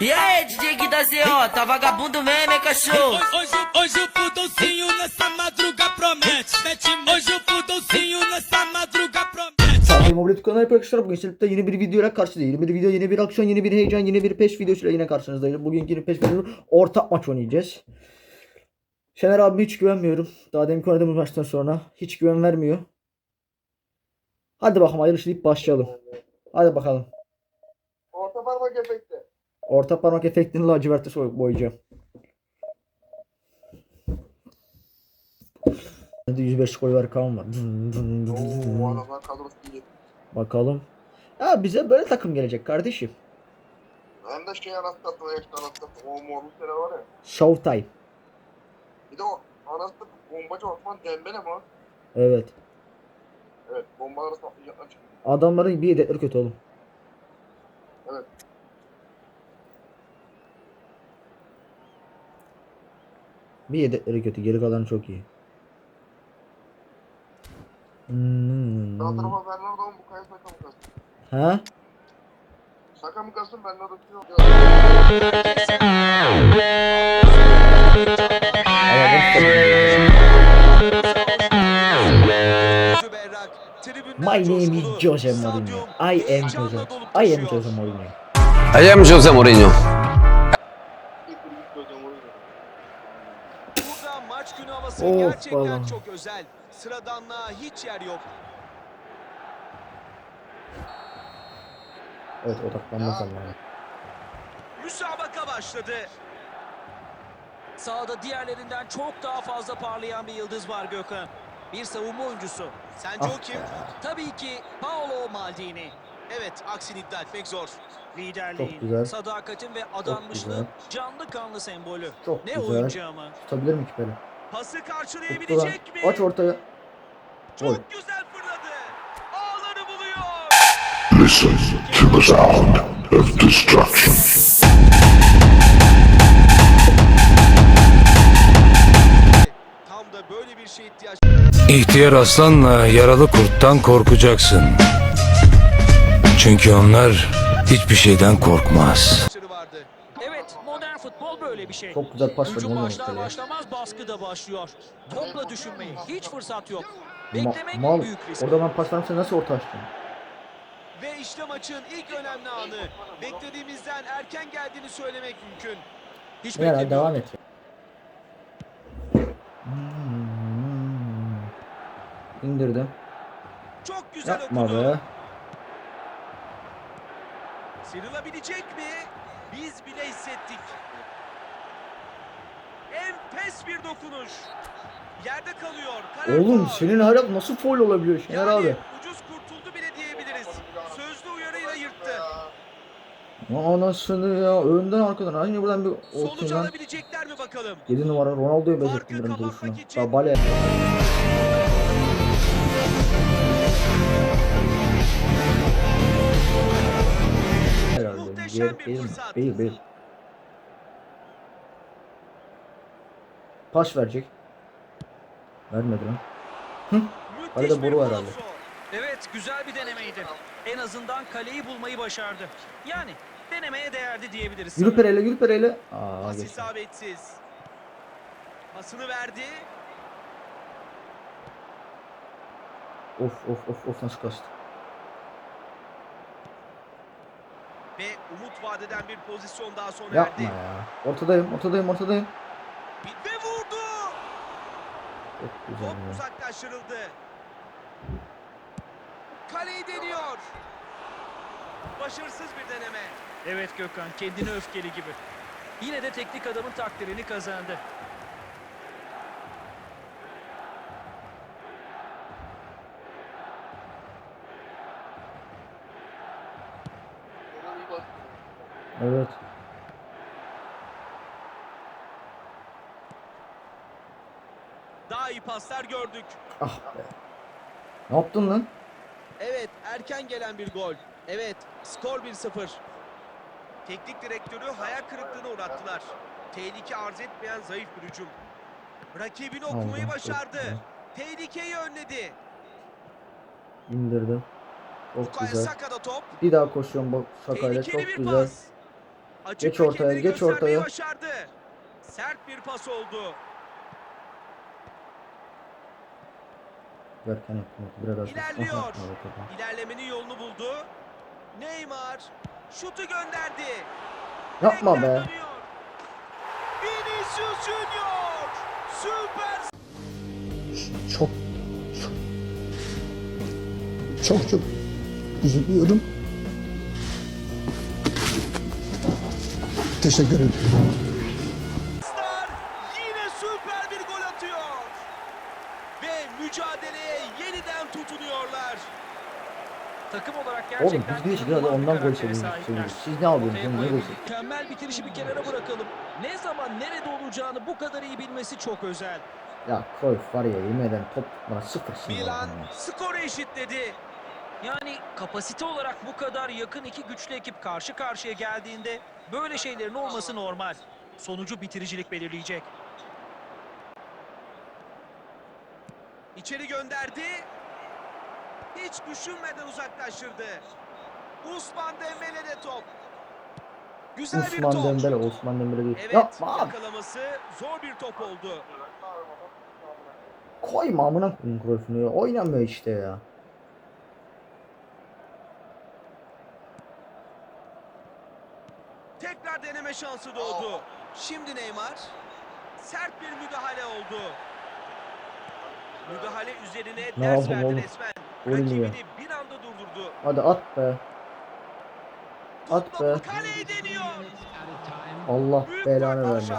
E aí, DJ Guida Z.O., tá vagabundo mesmo, hein, cachorro? Hoje, hoje o Fudolcinho nessa madruga promete. Mete, hoje o Fudolcinho nessa madruga promete. Sağ Mobilet kanalı arkadaşlar bugün sizlerle yeni bir videoyla karşınızdayım. Yeni bir video, yeni bir aksiyon, yeni bir heyecan, yeni bir peş videosuyla yine karşınızdayım. Bugünkü yeni peş videosu ortak maç oynayacağız. Şener abime hiç güvenmiyorum. Daha demin oynadığımız maçtan sonra hiç güven vermiyor. Hadi bakalım hayırlısı deyip başlayalım. Hadi bakalım. Orta parmak efekti. Orta parmak efektini laciverte soy- boyayacağım. Hadi 105 gol var dın. Oo adamlar kadrosu iyi. Bakalım. Ya bize böyle takım gelecek kardeşim. Hem de şey eşit anasını satın. O morlu sene var ya. Showtime. Bir de o satın bombacı Osman Dembele mi o? Evet. Evet bombaları saplayacaklar çünkü. Adamların bir yedekleri kötü oğlum. Evet. Bir yedekleri kötü. Geri kalanı çok iyi. Hmm. Sağ tarafa Bernardo mu bu kaya Saka mı kalsın? Ha? Saka mı kalsın Bernardo diyor. My name is Jose Mourinho. I am Jose. I am Jose Mourinho. I am Jose Mourinho. Havası Of gerçekten baba. çok özel. Sıradanlığa hiç yer yok. Evet odaklanmasam yani. Müsabaka başladı. Sahada diğerlerinden çok daha fazla parlayan bir yıldız var Gökhan. Bir savunma oyuncusu. Sence Ah o kim? Tabii ki Paolo Maldini. Evet, aksini iddia etmek zor. Liderliğin, sadakatin ve adanmışlığın canlı kanlı sembolü. Çok ne güzel. oyuncu ama. Tutabilir mi ki böyle? Pası karşılayabilecek mi? Aç ortaya. Çok güzel fırladı. Ağları buluyor. Listen to the sound of destruction. Tam da böyle bir şeye ihtiyaç İhtiyar aslanla yaralı kurttan korkacaksın. Çünkü onlar hiçbir şeyden korkmaz. vardı. Evet, modern futbol böyle bir şey. Çok güzel pas Hücum verdin oğlum başlar başlamaz baskı da başlıyor. Topla düşünmeyi hiç fırsat yok. Ma- Beklemek mal. büyük risk. Orada ben pas vermese nasıl orta açtın? Ve işte maçın ilk önemli anı. Beklediğimizden erken geldiğini söylemek mümkün. Hiç Herhalde beklemiyorduk. devam et. Hmm. İndirdim. Çok güzel Yapma okudu. be. Sıyrılabilecek mi? Biz bile hissettik. Enfes bir dokunuş. Yerde kalıyor. Karar Oğlum senin hayat nasıl foul olabiliyor Şener yani abi? ucuz kurtuldu bile diyebiliriz. Sözlü uyarıyla yırttı. Anasını ya önden arkadan aynı buradan bir Sonuç olsun lan. alabilecekler mi bakalım? 7 numara Ronaldo'yu benzettim kapatmak duruşuna. Ya bale. Herhalde. Muhteşem bir fırsat. Değil değil. Pas verecek. Vermedi lan. Müthiş Arada boru var herhalde. Evet, güzel bir denemeydi. En azından kaleyi bulmayı başardı. Yani denemeye değerdi diyebiliriz. Yürü pereyle yürü pereyle. Aa Pas geçti. isabetsiz. Pasını verdi. Of of of of nasıl kastı. Ve umut vadeden bir pozisyon daha sona Yapma erdi. ya. Ortadayım ortadayım ortadayım. Vurdu. Çok güzel Top ya. uzaklaştırıldı. Kaleyi deniyor. Başarısız bir deneme. Evet Gökhan, kendini öfkeli gibi. Yine de teknik adamın takdirini kazandı. Evet. İyi paslar gördük. Ah be. Ne yaptın lan? Evet, erken gelen bir gol. Evet, skor 1-0. Teknik direktörü hayal kırıklığına uğrattılar. Tehlike arz etmeyen zayıf bir hücum. Rakibini okumayı başardı. Tehlikeyi önledi. İndirdim. Çok Bukayo güzel. Saka'da top. Bir daha koşuyorum bak Sakay'la Tehlikeli çok bir güzel. pas. Açık Geç ortaya, rakibini geç göstermeyi ortaya. Başardı. Sert bir pas oldu. Verken yapma. Biraz İlerliyor. İlerlemenin yolunu buldu. Neymar şutu gönderdi. Yapma Direkten be. dönüyor. Vinicius Junior. Süper Çok çok çok çok üzülüyorum. Teşekkür ederim. Oğlum biz bir ondan gol seviyoruz. Siz ne oğlum, Ne diyorsunuz? Mükemmel bitirişi bir kenara bırakalım. Ne zaman nerede olacağını bu kadar iyi bilmesi çok özel. Ya Cruyff var ya yemin ederim top bana sıfır sinir Milan skoru eşitledi. Yani kapasite olarak bu kadar yakın iki güçlü ekip karşı karşıya geldiğinde böyle şeylerin olması normal. Sonucu bitiricilik belirleyecek. İçeri gönderdi. Hiç düşünmeden uzaklaştırdı. Usman Dembele'de top. Güzel bir Osman top. Dembele, Osman Dembele değil. Evet, Yapma abi. yakalaması zor bir top oldu. Koyma amına Cruyff'unu ya. Oynamıyor işte ya. Tekrar deneme şansı doğdu. Şimdi Neymar. Sert bir müdahale oldu. Müdahale üzerine Ne ders verdi oğlum? resmen. Rakibini bir anda durdurdu. Hadi at be. At be. kaleye deniyor. Allah belanı vermesin.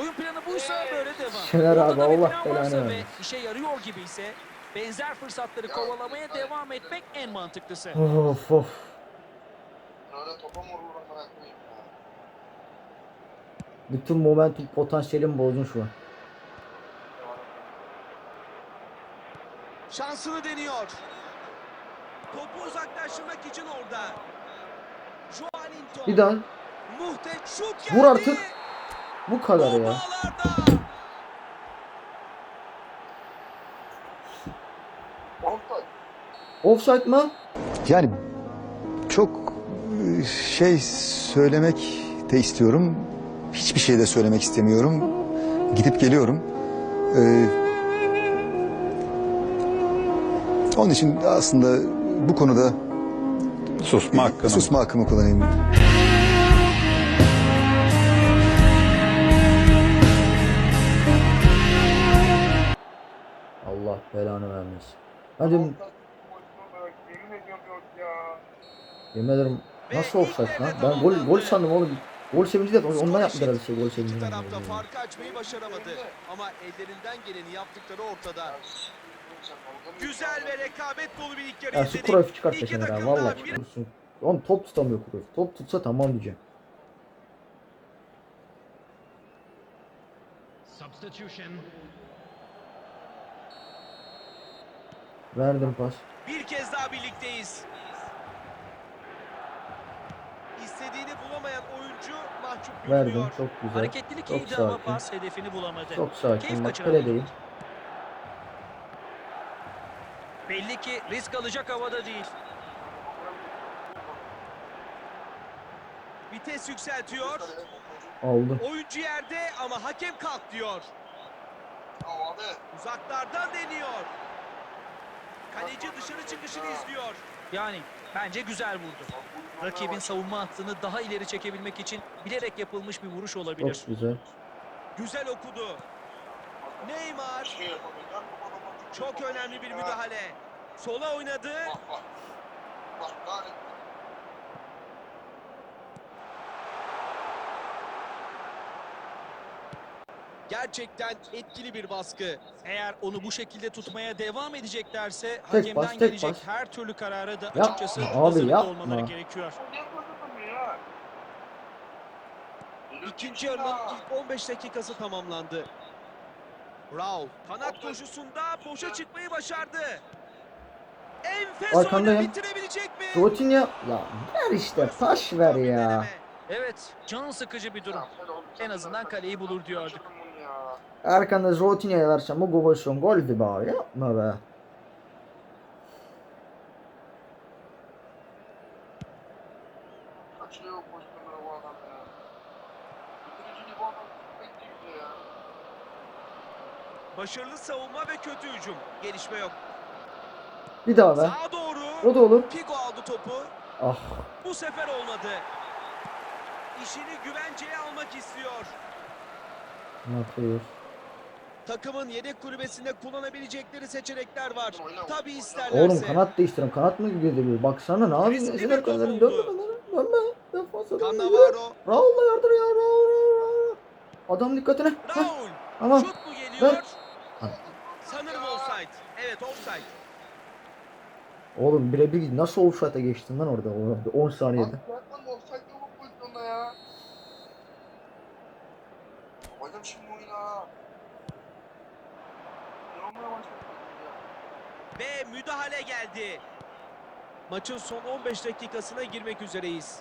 Oyun planı buysa böyle devam. Şener abi, Allah belanı vermesin. işe yarıyor gibi ise benzer fırsatları kovalamaya devam etmek en mantıklısı. Of of. Bütün momentum potansiyelimi bozdun şu an. Şansını deniyor. Topu uzaklaştırmak için orada. Bir daha. Vur artık. Bu kadar ya. Offside mı? Yani çok e, şey söylemek de istiyorum. Hiçbir şey de söylemek istemiyorum. Gidip geliyorum. Ee, onun için aslında bu konuda Susma hakkını. susma hakkımı kullanayım. Allah belanı vermesin. Ben dedim Yemin ederim nasıl offside lan? Ben gol, gol sandım oğlum. Gol sevinci de ondan yaptılar herhalde şey gol İki sevinci. tarafta farkı açmayı başaramadı. Ama ellerinden geleni yaptıkları ortada. Güzel ve rekabet dolu bir ilk yarı Ya şu. Cruyff çıkart İki ha takım valla da bir- çıkarsın. Oğlum top tutamıyor Cruyff. Top tutsa tamam diyeceğim. Verdim pas. Bir kez daha birlikteyiz. İstediğini bulamayan oyuncu mahcup Verdim. görünüyor. Çok güzel. Hareketlilik Çok iyiydi ama sakin. pas hedefini bulamadı. Çok Keyif sakin. Bak kaçıramadı. kaledeyim. Belli ki risk alacak havada değil. Vites yükseltiyor. Aldım. Oyuncu yerde ama hakem kalk diyor. Abi. Uzaklardan deniyor. Kaleci dışarı çıkışını izliyor. Yani bence güzel vurdu. Rakibin savunma hattını daha ileri çekebilmek için bilerek yapılmış bir vuruş olabilir. Çok güzel. Güzel okudu. Neymar Şey çok önemli bir müdahale. Sola oynadı. Bak bak. Bak kahretsin. Gerçekten etkili bir baskı. Eğer onu bu şekilde tutmaya devam edeceklerse Tek hakemden pas, tek gelecek pas. her türlü karara da Yapma açıkçası abi, hazırlıklı yapma. olmaları gerekiyor. İkinci yarının ilk 15 dakikası tamamlandı. Raul kanat koşusunda boşa çıkmayı başardı. Enfes Arkandayım. bitirebilecek mi? Rotin ya. Ya ver işte taş ver ya. Evet, can sıkıcı bir durum. En azından kaleyi bulur diyorduk. Arkanda Rotin'e versem bu pozisyon goldü be abi. Yapma be. Başarılı savunma ve kötü hücum. Gelişme yok. Bir daha be. Sağa doğru. O da olur. Figo aldı topu. Ah. Bu sefer olmadı. İşini güvenceye almak istiyor. Ne yapıyor? Takımın yedek kulübesinde kullanabilecekleri seçenekler var. Oyna. isterlerse. Oğlum kanat değiştirin. Kanat mı gidiyor? Baksana ne yapıyorsun? Gol kanatları dönme lan. Dönme. Defansa dönme. Cannavaro. Raul'la yardır ya. Raul, Raul. Adam dikkatine. Raul. Tamam. Şut mu geliyor? Ver. Sanırım offside. Evet offside. Oğlum birebir nasıl offside'a geçtin lan orada? orada 10 saniyede. Berkman offside yok bu pozisyonda ya. Hocam şimdi oyna. Başladı ya. Ve müdahale geldi. Maçın son 15 dakikasına girmek üzereyiz.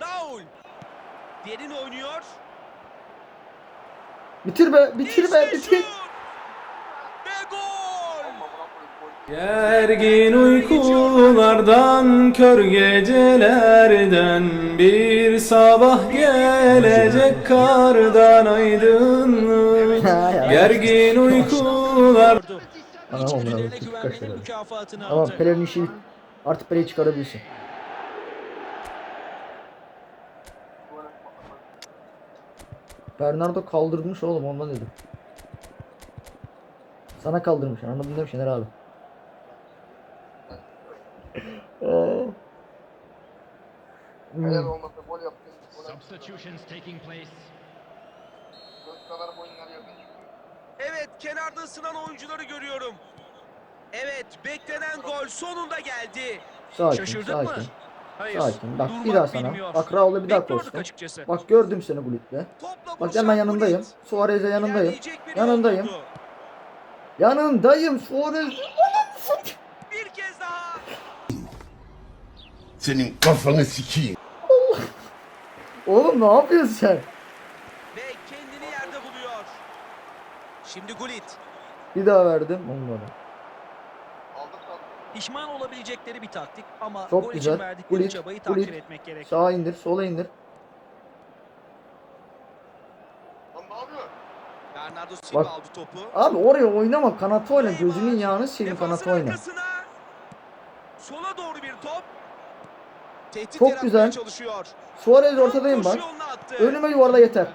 Raul. Derin oynuyor. Bitir be, bitir be, bitir. şut. Ve gol. Gergin uykulardan, kör gecelerden Bir sabah gelecek kardan aydınlık Gergin uykular bravo. Tıpkı güvenmenin kaçırdı. Tamam. Peler'in işi Artık Peler'i çıkarabilirsin. Bernardo kaldırmış oğlum ondan dedim. Sana kaldırmış anladın değil mi Şener abi? Eğer Hmm. olmasa gol yaptı. Gol yaptı. Göz kadar boyunlar yakın çıkıyor. Evet kenarda ısınan oyuncuları görüyorum. Evet beklenen gol sonunda geldi. Sakin, Şaşırdın sakin. mı? Hayır. Sakin. Bak bir daha sana. bilmiyor. Bak Raul'la bir daha koştum. açıkçası. Bak gördüm seni Gulit'le. Bak hemen yanındayım. Suarez'e yanındayım. Yanındayım. Yanındayım Suarez. Bir kez daha. Senin kafanı sikeyim. Oğlum ne yapıyorsun sen? Ve kendini yerde buluyor. Şimdi Gullit. Bir daha verdim. Olmadı. Pişman olabilecekleri bir taktik ama Çok gol güzel. için verdikleri Gullit, çabayı Gullit. takdir etmek gerek. Sağa indir, sola indir. Bernardo Silva Bak. aldı topu. Abi oraya oynama, kanata oyna. Gözünün yağını silin kanata oyna. Sola doğru bir top. Tehdit Çok güzel. çalışıyor. Suarez ortadayım bak. Önüme yuvarla yeter.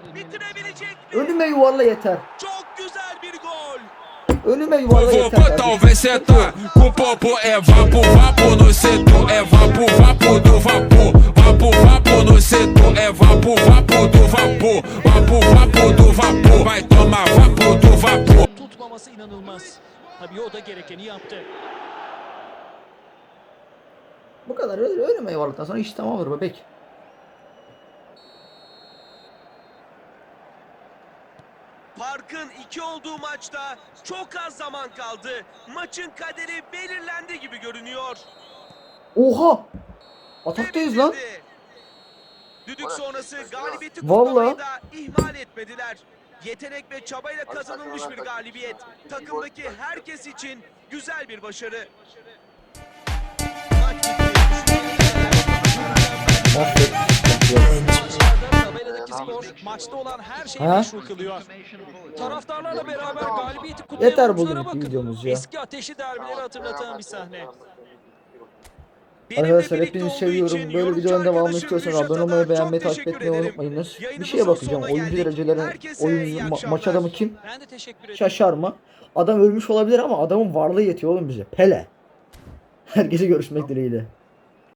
Önüme yuvarla yeter. Çok güzel bir gol. Önüme yuvarla yeter. botar o vencedor Com popo é vapo, vapo no setor É vapo, vapo do vapor Vapo, vapo no setor É vapo, vapo do vapor Vapo, vapo do vapor Vai tomar vapo do vapor Tutmaması inanılmaz. Tabii o da gerekeni yaptı. Bu kadar öyle önüme yuvarladıktan sonra iş tamamdır bebek. Farkın iki olduğu maçta çok az zaman kaldı. Maçın kaderi belirlendi gibi görünüyor. Oha! Ataktayız lan. Düdük sonrası galibiyeti kutlamayı da ihmal etmediler. Yetenek ve çabayla kazanılmış bir galibiyet. Takımdaki herkes için güzel bir başarı. Skor maçta olan her şeyi meşru kılıyor. Taraftarlarla beraber galibiyeti kutlayan Yeter bakın. videomuz ya. Eski ateşi derbileri hatırlatan bir sahne. Arkadaşlar hepinizi seviyorum. için Böyle videoların devamını Kürşat'a abone olmayı, beğenmeyi, takip etmeyi unutmayınız. Bir şeye bakacağım. Oyuncu dereceleri, oyuncu ma- maç adamı kim? Ben de teşekkür ederim. Şaşar mı? Adam ölmüş olabilir ama adamın varlığı yetiyor oğlum bize. Pele. Herkese görüşmek dileğiyle.